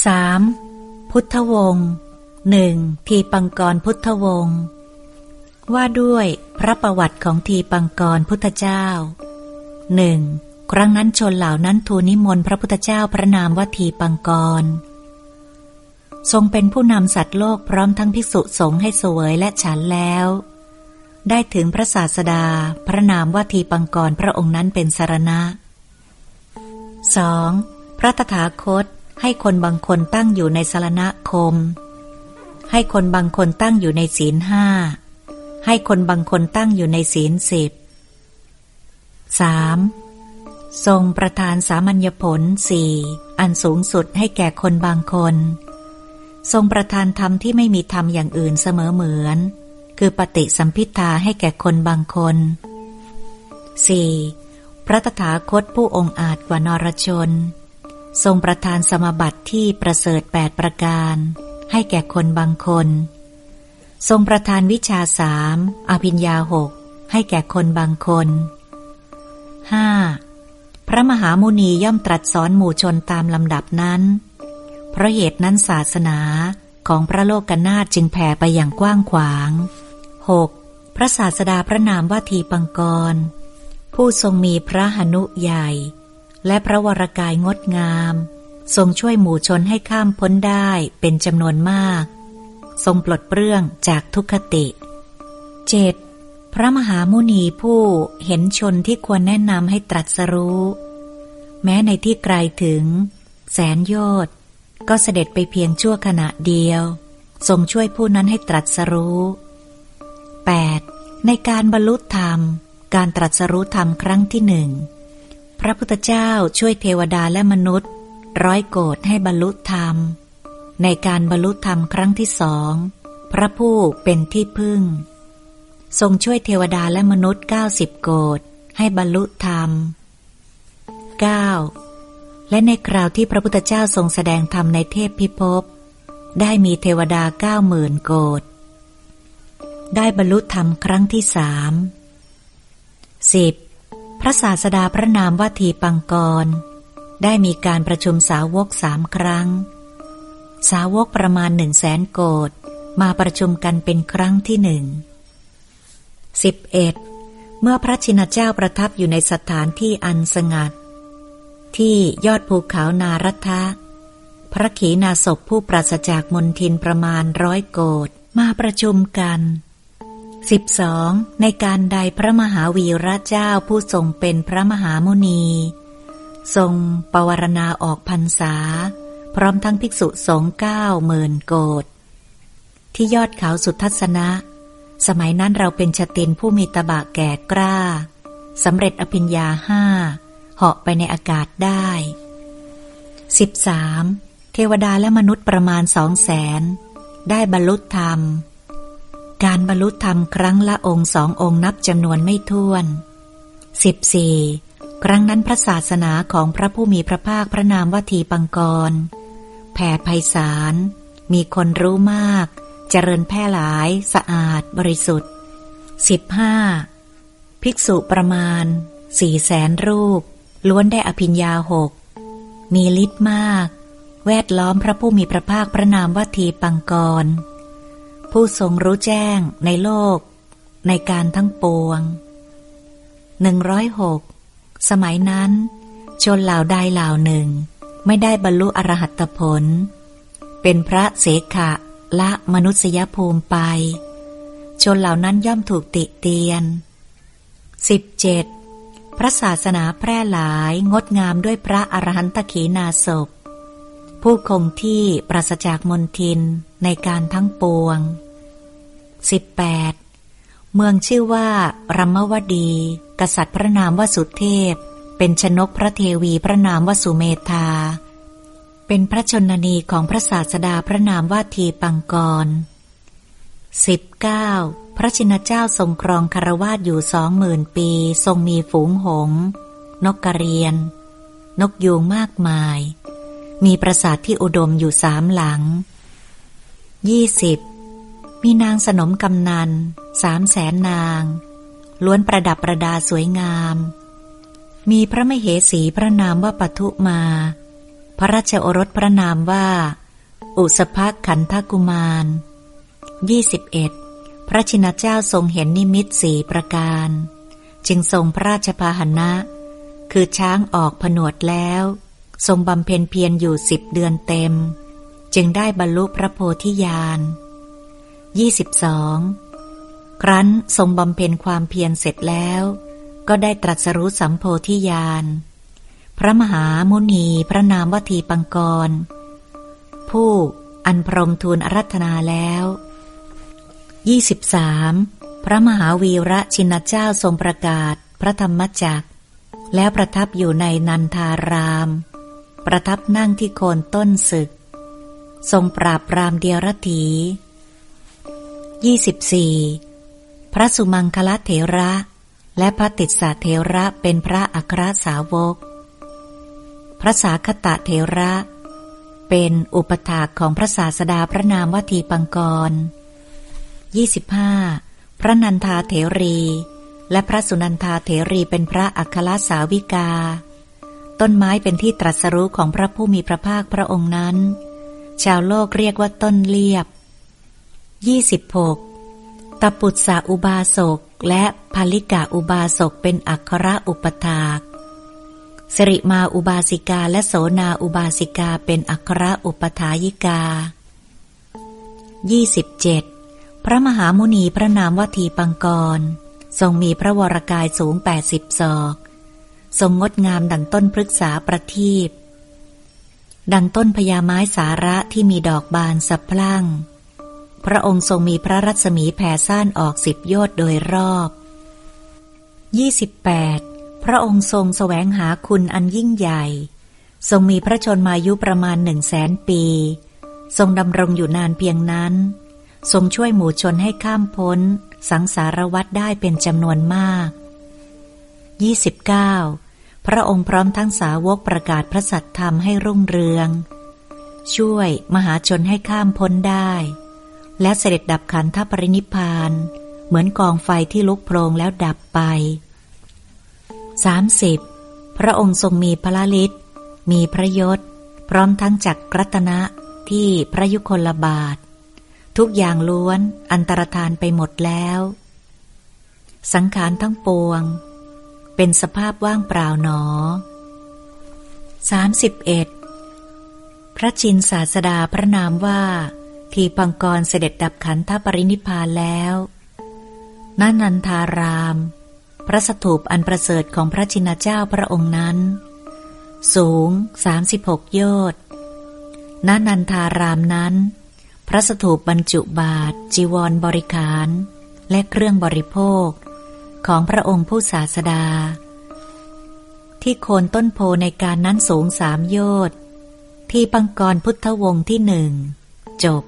3. พุทธวงศ์หนึ่งทีปังกรพุทธวงศ์ว่าด้วยพระประวัติของทีปังกรพุทธเจ้าหนึ่งครั้งนั้นชนเหล่านั้นทูลนิมนต์พระพุทธเจ้าพระนามว่าทีปังกร ทรงเป็นผู้นำสัตว์โลกพร้อมทั้งภิกษุสงฆ์ให้สวยและฉันแล้ว ได้ถึงพระศาสดา พระนามว่าทีปังกรพระองค์นั้นเป็นสารณะ 2. พระตถาคต ให้คนบางคนตั้งอยู่ในสารณคม ให้คนบางคนตั้งอยู่ในศีลห้า ให้คนบางคนตั้งอยู่ในศีลสิบ 3. ทรงประทานสามัญญผลสี่อันสูงสุดให้แก่คนบางคน ทรงประทานธรรมที่ไม่มีธรรมอย่างอื่นเสมอเหมือน คือปฏิสัมพิทาให้แก่คนบางคน 4. พระตถาคตผู้องค์อาจกว่านรชน ทรงประทานสมบัติที่ประเสริฐแปดประการ ให้แก่คนบางคน ทรงประทานวิชาสามอภิญญาหกให้แก่คนบางคน 5. พระมหามุนีย่อมตรัสสอนหมู่ชนตามลำดับนั้น เพราะเหตุนั้นศาสนาของพระโลกกนาถจึงแผ่ไปอย่างกว้างขวาง 6. พระศาสดาพระนามว่าทีปังกร ผู้ทรงมีพระหนุใหญ่ และพระวรกายงดงาม ทรงช่วยหมู่ชนให้ข้ามพ้นได้เป็นจำนวนมาก ทรงปลดเปลื้องจากทุกขติ 7. พระมหามุนีผู้เห็นชนที่ควรแนะนำให้ตรัสรู้ แม้ในที่ไกลถึง แสนโยชน์ก็เสด็จไปเพียงชั่วขณะเดียว ทรงช่วยผู้นั้นให้ตรัสรู้ 8. ในการบรรลุธรรม การตรัสรู้ธรรมครั้งที่หนึ่ง พระพุทธเจ้าช่วยเทวดาและมนุษย์ ร้อยโกรธให้บรรลุธรรม ในการบรรลุธรรมครั้งที่สอง พระผู้เป็นที่พึ่ง ทรงช่วยเทวดาและมนุษย์เก้าสิบโกรธให้บรรลุธรรม 9. และในคราวที่พระพุทธเจ้าทรงแสดงธรรมในเทพพิภพได้มีเทวดาเก้าหมื่นโกรธได้บรรลุธรรมครั้งที่สามสิบ พระศาสดาพระนามว่าทีปังกร ได้มีการประชุมสาวกสามครั้ง สาวกประมาณหนึ่งแสนโกดมาประชุมกันเป็นครั้งที่หนึ่งสิบเอ็ดเมื่อพระชินเจ้าประทับอยู่ในสถานที่อันสงัด ที่ยอดภูเขานารัทะพระขีณาสพผู้ปราศจากมนทินประมาณร้อยโกดมาประชุมกัน 12. ในการใดพระมหาวีระเจ้าผู้ทรงเป็นพระมหามุนี ทรงปวารณาออกพรรษา พร้อมทั้งภิกษุสงฆ์เก้าหมื่นโกดที่ยอดเขาสุทัศนะ สมัยนั้นเราเป็นชตินผู้มีตบะแก่กล้าสำเร็จอภิญญาห้าเหาะไปในอากาศได้ 13. เทวดาและมนุษย์ประมาณสองแสนได้บรรลุธรรม การบรรลุธรรมครั้งละองค์สององค์นับจำนวนไม่ถ้วน 14. ครั้งนั้นพระศาสนาของพระผู้มีพระภาคพระนามว่าทีปังกร แผ่ไพศาล มีคนรู้มาก เจริญแพร่หลาย สะอาด บริสุทธิ์ 15. ภิกษุประมาณสี่แสนรูป ล้วนได้อภิญญาหก มีฤทธิ์มาก แวดล้อมพระผู้มีพระภาคพระนามว่าทีปังกร ผู้ทรงรู้แจ้งในโลก ในการทั้งปวง 106 สมัยนั้น ชนเหล่าใดเหล่าหนึ่ง ไม่ได้บรรลุอรหัตผล เป็นพระเสขะละมนุษยภูมิไป ชนเหล่านั้นย่อมถูกติเตียน 17. พระศาสนาแพร่หลายงดงามด้วยพระอรหันตขีนาศพ ผู้คงที่ปราศจากมนทินในการทั้งปวง 18. เมืองชื่อว่ารัมวดี กษัตริย์พระนามวสุเทพ เป็นชนกพระเทวีพระนามวสุเมธา เป็นพระชนนีของพระศาสดาพระนามว่าทีปังกร 19. พระชินเจ้าทรงครองคารวาสอยู่สองหมื่นปี ทรงมีฝูงหง นกกระเรียน นกยูงมากมาย มีปราสาทที่อุดมอยู่สามหลังยี่สิบมีนางสนมกำนันสามแสนนาง ล้วนประดับประดาสวยงาม มีพระมเหสีพระนามว่าปทุมา พระราชโอรสพระนามว่า อุสภขันธกุมาร 21. พระชินเจ้าทรงเห็นนิมิตสี่ประการ จึงทรงพระราชพาหนะ คือช้างออกผนวดแล้ว ทรงบำเพ็ญเพียรอยู่สิบเดือนเต็ม จึงได้บรรลุพระโพธิญาณ 22. ครั้นทรงบำเพ็ญความเพียรเสร็จแล้ว ก็ได้ตรัสรู้สัมโพธิญาณ พระมหามุนีพระนามวทีปังกร ผู้อันพรหมทูลอารัธนาแล้ว 23. พระมหาวีระชินเจ้าทรงประกาศพระธรรมจักร แล้วประทับอยู่ในนันทาราม ประทับนั่งที่โคนต้นศึก ทรงปราบปรามเดียรถี 24. พระสุมังคลเถระ และพระติสสะเถระเป็นพระอัครสาวก พระสาคตะเถระ เป็นอุปถากของพระศาสดาพระนามวทีปังกร 25. พระนันทาเถรี และพระสุนันทาเถรีเป็นพระอัครสาวิกา ต้นไม้เป็นที่ตรัสรู้ของพระผู้มีพระภาคพระองค์นั้น ชาวโลกเรียกว่าต้นเลียบ 26. ตปุตสาอุบาสกและภาลิกาอุบาสกเป็นอัครอุปถากสริมาอุบาสิกาและโสนาอุบาสิกาเป็นอัครอุปถายิกา 27. พระมหามุนีพระนามวทีปังกร ทรงมีพระวรกายสูง 80ศอก ทรงงดงามดังต้นพฤกษาประทีปดังต้นพญาไม้สาระที่มีดอกบานสะพลั่ง พระองค์ทรงมีพระรัศมีแผ่ซ่านออกสิบโยชน์โดยรอบ 28. พระองค์ทรงแสวงหาคุณอันยิ่งใหญ่ ทรงมีพระชนมายุประมาณหนึ่งแสนปี ทรงดำรงอยู่นานเพียงนั้น ทรงช่วยหมู่ชนให้ข้ามพ้น สังสารวัฏได้เป็นจำนวนมาก 29. พระองค์พร้อมทั้งสาวกประกาศพระสัตธรรมให้รุ่งเรือง ช่วยมหาชนให้ข้ามพ้นได้ และเสด็จดับขันธปรินิพาน เหมือนกองไฟที่ลุกโพลงแล้วดับไป 30. พระองค์ทรงมีพระลิศมีพระยศ พร้อมทั้งจักรรัตนะที่พระยุคลบาท ทุกอย่างล้วนอันตรธานไปหมดแล้ว สังขารทั้งปวง เป็นสภาพว่างเปล่าหนอ 31. พระชินศาสดาพระนามว่า ทีปังกรเสด็จดับขันธปรินิพานแล้วนานันทาราม พระสถูปอันประเสริฐของพระชินเจ้าพระองค์นั้น สูง 36 โยชน์ณนันทารามนั้น พระสถูปบรรจุบาท จีวรบริขาร และเครื่องบริโภค ของพระองค์ผู้ศาสดา ที่โคนต้นโพในการนั้นสูงสามโยชน์ที่ปังกรพุทธวงศ์ที่หนึ่ง จบ